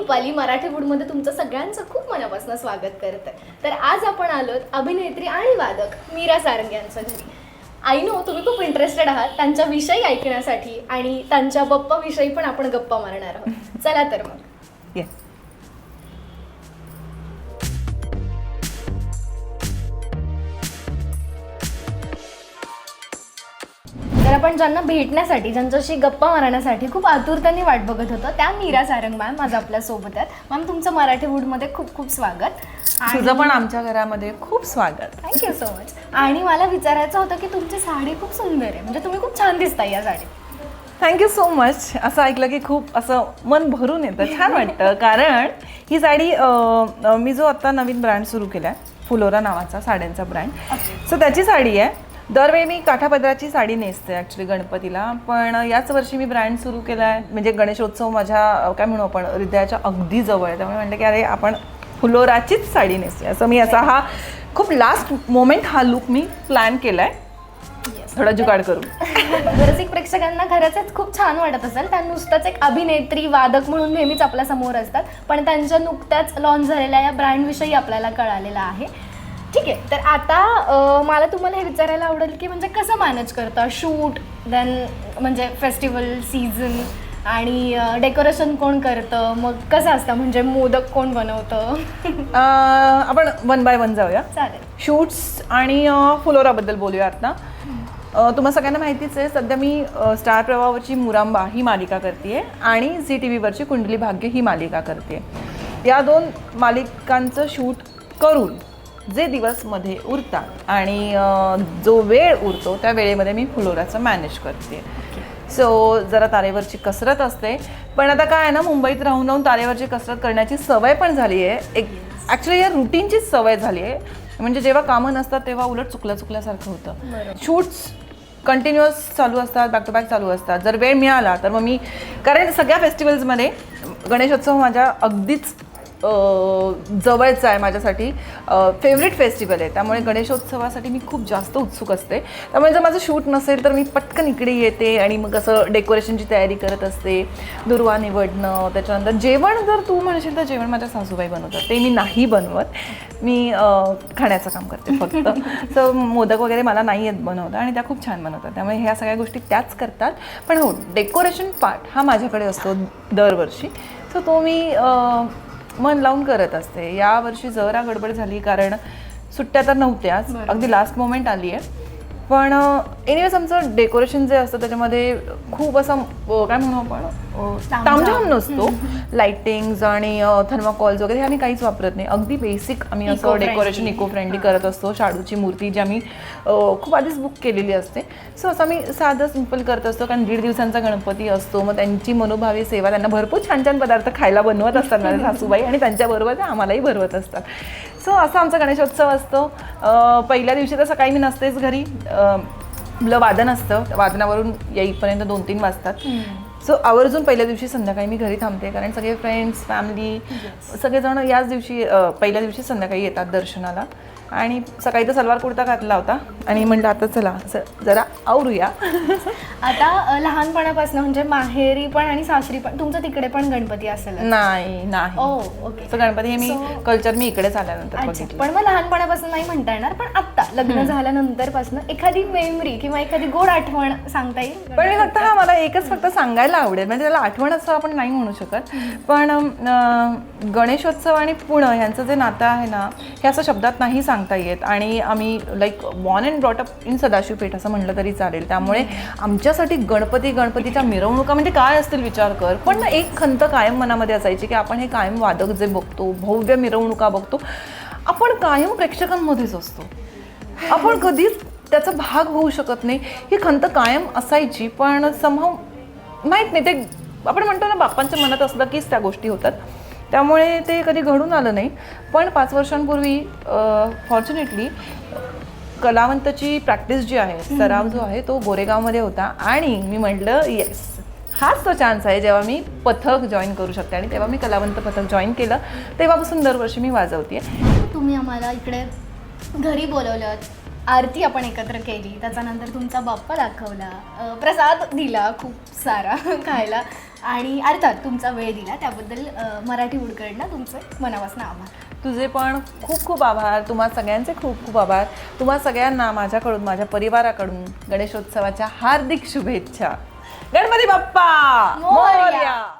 रुपाली मराठी वूडमध्ये तुमचं सगळ्यांचं खूप मनापासून स्वागत करते तर आज आपण आलोत अभिनेत्री आणि वादक मीरा सारंग यांच्या घरी. आय नो तुम्ही खूप इंटरेस्टेड आहात त्यांच्या विषयी ऐकण्यासाठी आणि त्यांच्या बप्पाविषयी पण आपण गप्पा मारणार आहोत. चला तर मग. येस तर आपण ज्यांना भेटण्यासाठी ज्यांच्याशी गप्पा मारण्यासाठी खूप आतुरतेने वाट बघत होतो त्या मीरा सारंग मॅम आज आपल्यासोबत आहेत. मॅम तुमचं मराठी वूडमध्ये खूप खूप स्वागत. तुझं पण आमच्या घरामध्ये खूप स्वागत. थँक्यू सो मच आणि मला विचारायचं होतं की तुमची साडी खूप सुंदर आहे. म्हणजे तुम्ही खूप छान दिसताय या साडीत. थँक्यू सो मच असं ऐकलं की खूप असं मन भरून येतं. छान वाटतं. कारण ही साडी अं, अं, मी जो आता नवीन ब्रँड सुरू केला आहे फुलोरा नावाचा साड्यांचा ब्रँड. सो त्याची साडी आहे. दरवेळी मी काठापदराची साडी नेसते ॲक्च्युली गणपतीला. पण याच वर्षी मी ब्रँड सुरू केला आहे म्हणजे गणेशोत्सव माझ्या काय म्हणू आपण हृदयाच्या अगदी जवळ. आहे त्यामुळे म्हणते की अरे आपण फुलोराचीच साडी नेसते. असं मी असा हा खूप लास्ट मोमेंट हा लुक मी प्लॅन केला आहे थोडा जुगाड करून. रसिक प्रेक्षकांना खरंच खूप छान वाटत असेल. त्या नुसतंच एक अभिनेत्री वादक म्हणून नेहमीच आपल्यासमोर असतात. पण त्यांच्या नुकत्याच लॉन्च झालेल्या या ब्रँडविषयी आपल्याला कळालेलं आहे. ठीक आहे तर आता मला तुम्हाला हे विचारायला आवडेल की म्हणजे कसं मॅनेज करता? शूट देन म्हणजे फेस्टिवल सीझन आणि डेकोरेशन कोण करतं? मग कसं असतं? म्हणजे मोदक कोण बनवतं? आपण वन बाय वन जाऊया. चालेल. शूट्स आणि फुलोराबद्दल बोलूया आता. अं, तुम्हाला सगळ्यांना माहितीच आहे सध्या मी स्टार प्रवाहावरची मुरांबा ही मालिका करते आणि झी टी व्हीवरची कुंडली भाग्य ही मालिका करते या दोन मालिकांचं शूट करून जे दिवसमध्ये उरतात आणि जो वेळ उरतो त्या वेळेमध्ये मी फुलोराचं मॅनेज करते. सो जरा तारेवरची कसरत असते. पण आता काय आहे ना मुंबईत राहून राहून तारेवरची कसरत करण्याची सवय पण झाली आहे एक ॲक्च्युली या रुटीनचीच सवय झाली आहे म्हणजे जेव्हा कामं नसतात तेव्हा उलट चुकल्या चुकल्यासारखं होतं. शूट्स कंटिन्युअस चालू असतात बॅक टू बॅक चालू असतात. जर वेळ मिळाला तर मग मी कारण सगळ्या फेस्टिवल्समध्ये गणेशोत्सव माझ्या अगदीच जवळचा आहे माझ्यासाठी. फेवरेट फेस्टिवल आहे. त्यामुळे गणेशोत्सवासाठी मी खूप जास्त उत्सुक असते. त्यामुळे जर माझं शूट नसेल तर मी पटकन इकडे येते आणि मग असं डेकोरेशनची तयारी करत असते. दुर्वा निवडणं त्याच्यानंतर जेवण जर तू म्हणशील तर जेवण माझ्या सासूबाई बनवतात. ते मी नाही बनवत. मी खाण्याचं काम करते फक्त. सो मोदक वगैरे मला नाही येत बनवता आणि त्या खूप छान बनवतात. त्यामुळे ह्या सगळ्या गोष्टी त्याच करतात. पण हो डेकोरेशन पार्ट हा माझ्याकडे असतो दरवर्षी. सो तो मी मन लावून करत असते. यावर्षी जरा गडबड झाली कारण सुट्ट्या तर नव्हत्याच. अगदी लास्ट मोमेंट आली आहे पण एनिवेज आमचं डेकोरेशन जे असतं त्याच्यामध्ये खूप असं काय म्हणू आपण तामझाम. नसतो. लाइटिंग्स आणि थर्माकॉल्स वगैरे हे आम्ही काहीच वापरत नाही. अगदी बेसिक आम्ही असं. डेकोरेशन इको फ्रेंडली करत असतो. शाडूची मूर्ती जी आम्ही खूप आधीच बुक केलेली असते. सो असं आम्ही साधं सिंपल करत असतो. कारण दीड दिवसांचा गणपती असतो. मग त्यांची मनोभावी सेवा त्यांना भरपूर छान छान पदार्थ खायला बनवत असतात. माझ्या सासूबाई आणि त्यांच्याबरोबर ते आम्हालाही भरवत असतात. सो असा आमचा गणेशोत्सव असतो. पहिल्या दिवशी तर सकाळी मी नसतेच घरी. आपलं वादन असतं. वादनावरून येईपर्यंत दोन तीन वाजतात. सो आवर्जून पहिल्या दिवशी संध्याकाळी मी घरी थांबते. कारण सगळे फ्रेंड्स फॅमिली सगळेजण याच दिवशी पहिल्या दिवशी संध्याकाळी येतात दर्शनाला. आणि सकाळी तर सलवार कुर्ता घातला होता. आणि म्हणलं आता चला जरा आवरूया. आता लहानपणापासून म्हणजे माहेरी पण आणि सासरी पण तुमचं तिकडे पण गणपती असेल नाही नाही. ओ ओके सो गणपती हे मी कल्चर मी इकडेच आल्यानंतर पण मग लहानपणापासून नाही म्हणता येणार पण आत्ता लग्न झाल्यानंतरपासून एखादी मेमरी किंवा एखादी गोड आठवण सांगता येईल? पण मी फक्त हा मला एकच फक्त सांगायला आवडेल. म्हणजे त्याला आठवण असं आपण नाही म्हणू शकत. पण गणेशोत्सव आणि पुणं यांचं जे नातं आहे ना हे असं शब्दात नाही सांगता येत. आणि आम्ही like born and brought up in Sadashiv Peth असं म्हटलं तरी चालेल. त्यामुळे आमच्यासाठी गणपती गणपतीच्या मिरवणुका म्हणजे काय असतील विचार कर. पण ना एक खंत कायम मनामध्ये असायची की आपण हे कायम वादक जे बघतो भव्य मिरवणुका बघतो आपण कायम प्रेक्षकांमध्येच असतो. आपण कधीच त्याचा भाग होऊ शकत नाही. ही खंत कायम असायची पण समहाव माहीत नाही ते आपण म्हणतो ना बाप्पांच्या मनात असलं कीच त्या गोष्टी होतात. त्यामुळे ते कधी घडून आलं नाही. पण पाच वर्षांपूर्वी फॉर्च्युनेटली कलावंतची प्रॅक्टिस जी आहे सराव जो आहे तो गोरेगावमध्ये होता. आणि मी म्हटलं येस हाच तो चान्स आहे जेव्हा मी पथक जॉईन करू शकते. आणि तेव्हा मी कलावंत पथक जॉईन केलं. तेव्हापासून दरवर्षी मी वाजवते तुम्ही आम्हाला इकडे घरी बोलवलं आरती आपण एकत्र केली त्याच्यानंतर तुमचा बाप्पा दाखवला प्रसाद दिला खूप सारा खायला. आणि अर्थात तुमचा वेळ दिला त्याबद्दल मराठी उडकडनं तुमचं मनापासून आभार. तुझे पण खूप खूप आभार तुम्हा सगळ्यांचे खूप खूप आभार. तुम्हा सगळ्यांना माझ्याकडून माझ्या परिवाराकडून गणेशोत्सवाच्या हार्दिक शुभेच्छा. गणपती बाप्पा. मोरया!